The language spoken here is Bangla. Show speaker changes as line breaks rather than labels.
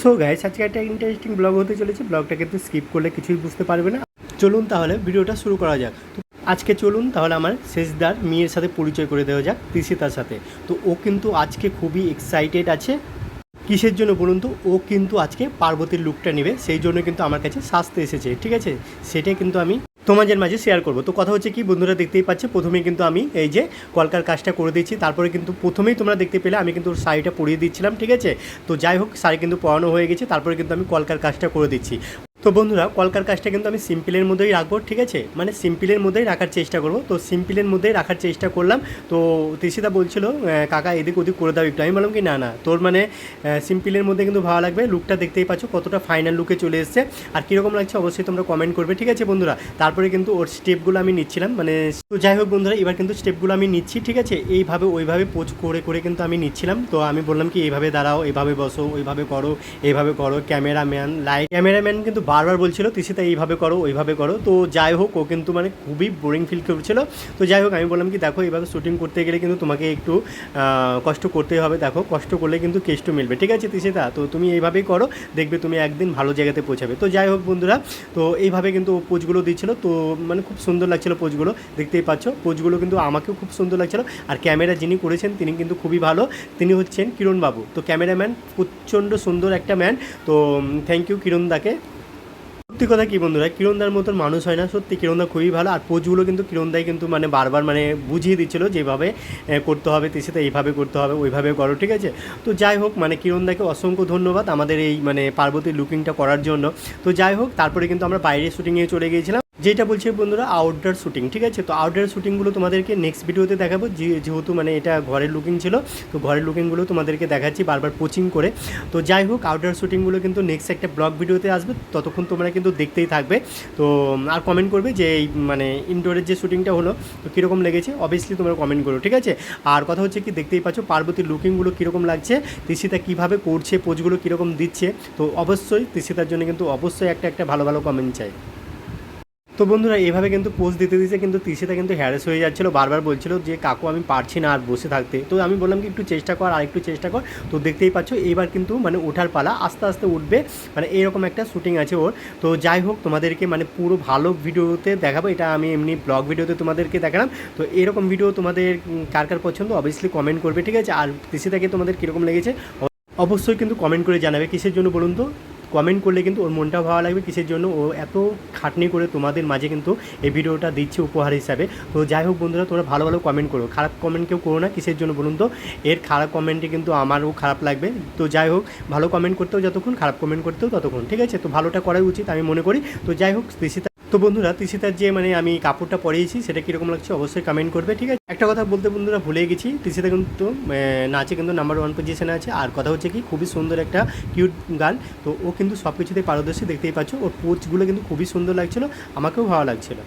সো গাইস আজকে একটা ইন্টারেস্টিং ব্লগ হতে চলেছে। ব্লগটা কিন্তু স্কিপ করলে কিছুই বুঝতে পারবে না। চলুন তাহলে ভিডিওটা শুরু করা যাক। আজকে চলুন তাহলে আমার শেষদার মেয়ের সাথে পরিচয় করে দেওয়া যাক তৃষিতার সাথে। তো ও কিন্তু আজকে খুবই এক্সাইটেড আছে। কিসের জন্য বলুন তো? ও কিন্তু আজকে পার্বতীর লুকটা নেবে। সেই জন্য কিন্তু আমার কাছে সাজতে এসেছে, ঠিক আছে? সেটাই কিন্তু আমি তোমাদের মাঝে শেয়ার করব। তো কথা হচ্ছে কি, বন্ধুরা দেখতেই পাচ্ছে, প্রথমেই কিন্তু আমি এই যে কলকার কাজটা করে দিচ্ছি তারপরে কিন্তু প্রথমেই তোমরা দেখতে পেলে আমি কিন্তু শাড়িটা পরিয়ে দিচ্ছিলাম, ঠিক আছে? তো যাই হোক, শাড়ি কিন্তু পরানো হয়ে গেছে, তারপরে কিন্তু আমি কলকার কাজটা করে দিচ্ছি। তো বন্ধুরা, কলকার কাজটা কিন্তু আমি সিম্পলের মধ্যেই রাখব, ঠিক আছে? মানে সিম্পলের মধ্যেই রাখার চেষ্টা করব। তো সিম্পলের মধ্যেই রাখার চেষ্টা করলাম। তো তিশিদা বলছিল কাকা, এদিক ওদিক করে দাও একটু। আমি বললাম কি, না না, তোর মানে সিম্পলের মধ্যে কিন্তু ভালো লাগবে। লুকটা দেখতেই পাচ্ছ, কতটা ফাইনাল লুকে চলে এসছে। আর কীরকম লাগছে অবশ্যই তোমরা কমেন্ট করবে, ঠিক আছে বন্ধুরা? তারপরে কিন্তু ওর স্টেপগুলো আমি নিচ্ছিলাম মানে তো যাই হোক বন্ধুরা, এবার কিন্তু স্টেপগুলো আমি নিচ্ছি, ঠিক আছে? এইভাবে, ওইভাবে পোচ করে করে কিন্তু আমি নিচ্ছিলাম। তো আমি বললাম কি, এইভাবে দাঁড়াও, এইভাবে বসো, ওইভাবে করো, এইভাবে করো। ক্যামেরাম্যান লাইট ক্যামেরাম্যান কিন্তু বারবার বলছিল, তিসিতা এইভাবে করো, ওইভাবে করো। তো যাই হোক, ও কিন্তু মানে খুবই বোরিং ফিল করছিল। তো যাই হোক, আমি বললাম কি, দেখো, এইভাবে শ্যুটিং করতে গেলে কিন্তু তোমাকে একটু কষ্ট করতেই হবে। দেখো, কষ্ট করলে কিন্তু কেষ্ট মিলবে। ঠিক আছে, তিসিতা, তো তুমি এইভাবেই করো, দেখবে তুমি একদিন ভালো জায়গাতে পৌঁছাবে। তো যাই হোক, বন্ধুরা, তো এইভাবে কিন্তু ও পোজগুলো দিচ্ছিল। তো মানে খুব সুন্দর লাগছিল পোজগুলো, দেখতেই পাচ্ছ। পোজগুলো কিন্তু আমাকেও খুব সুন্দর লাগছিল। আর ক্যামেরা যিনি করেছেন, তিনি কিন্তু খুবই ভালো। তিনি হচ্ছেন কিরণবাবু। তো ক্যামেরাম্যান, প্রচণ্ড সুন্দর একটা ম্যান তো থ্যাংক ইউ কিরণদাকে সত্যি কথা কি বন্ধুরা, কিরণদার মতন মানুষ হয় না, সত্যি কিরণদা খুবই ভালো, আর পোজগুলো কিন্তু কিরণদাই কিন্তু মানে বারবার মানে বুঝিয়ে দিচ্ছিল যেভাবে করতে হবে সেটা এইভাবে করতে হবে, ওইভাবে করো, ঠিক আছে? তো যাই হোক মানে কিরণদাকে অসংখ্য ধন্যবাদ আমাদের এই মানে পার্বতীর লুকিংটা করার জন্য। তো যাই হোক, তারপরে কিন্তু আমরা বাইরে শুটিংয়ে চলে গিয়েছিলাম। যেটা বলছি বন্ধুরা আউটডোর শুটিং ঠিক আছে? তো আউটডোর শুটিংগুলো তোমাদেরকে নেক্সট ভিডিওতে দেখাবো। যেহেতু মানে এটা ঘরের লুকিং ছিল, তো ঘরের লুকিংগুলো তোমাদেরকে দেখাচ্ছি বারবার কোচিং করে। তো যাই হোক আউটডোর শুটিংগুলো কিন্তু নেক্সট একটা ব্লগ ভিডিওতে আসবে, ততক্ষণ তোমরা কিন্তু দেখতেই থাকবে। তো আর কমেন্ট করবে যে, এই মানে ইনডোরের যে শুটিংটা হলো, তো কীরকম লেগেছে? অবভিয়াসলি তোমরা কমেন্ট করো, ঠিক আছে? আর কথা হচ্ছে কি, দেখতেই পাচ্ছ পার্বতীর লুকিংগুলো কীরকম লাগছে, তিশিতা কীভাবে করছে পোজগুলো কীরকম দিচ্ছে, তো অবশ্যই তিশিতার জন্য কিন্তু অবশ্যই একটা একটা ভালো ভালো কমেন্ট চাই। তো বন্ধুরা, এভাবে কিন্তু পোস্ট দিতে দিতে কিন্তু তিশিতা কিন্তু হ্যারেস হয়ে যাচ্ছিল, বারবার বলছিল যে, কাকু, আমি পারছি না আর বসে থাকতে। তো আমি বললাম কি, একটু চেষ্টা কর আর একটু চেষ্টা কর। তো দেখতেই পাচ্ছ, এইবার কিন্তু মানে ওঠার পালা আস্তে আস্তে উঠবে মানে এরকম একটা শুটিং আছে ওর। তো যাই হোক, তোমাদেরকে মানে পুরো ভালো ভিডিওতে দেখাবো, এটা আমি এমনি ব্লগ ভিডিওতে তোমাদেরকে দেখালাম। তো এরকম ভিডিও তোমাদের কার কার পছন্দ অবভিয়াসলি কমেন্ট করবে, ঠিক আছে? আর তিশিতাকে তোমাদের কীরকম লেগেছে, অবশ্যই কিন্তু কমেন্ট করে জানাবে, কিসের জন্য বলুন তো? কমেন্ট করলে কিন্তু ওর মনটা ভালো লাগবে, কিসের জন্য ও এত খাটনি করে তোমাদের মাঝে কিন্তু এই ভিডিওটা দিচ্ছে উপহার হিসাবে। তো যাই হোক বন্ধুরা, তোমরা ভালো ভালো কমেন্ট করো। খারাপ কমেন্ট কেউ করো না, কিসের জন্য বলুন তো? এর খারাপ কমেন্টে কিন্তু আমারও খারাপ লাগবে। তো যাই হোক, ভালো কমেন্ট করতেও যতক্ষণ, খারাপ কমেন্ট করতেও ততক্ষণ, ঠিক আছে? তো ভালোটা করাই উচিত, আমি মনে করি। তো যাই হোক তিশিতা তো বন্ধুরা, তিসিতার যে মানে আমি কাপড়টা পরিয়েছি সেটা কীরকম লাগছে অবশ্যই কমেন্ট করবে, ঠিক আছে? একটা কথা বলতে বন্ধুরা ভুলে গেছি। তিসিতা কিন্তু নাচে কিন্তু নাম্বার ওয়ান পজিশনে আছে। আর কথা হচ্ছে কি, খুবই সুন্দর একটা কিউট গান। তো ও কিন্তু সব কিছুতেই পারদর্শী, দেখতেই পাচ্ছ। ওর পোচগুলো কিন্তু খুবই সুন্দর লাগছিল, আমাকেও ভালো লাগছিল।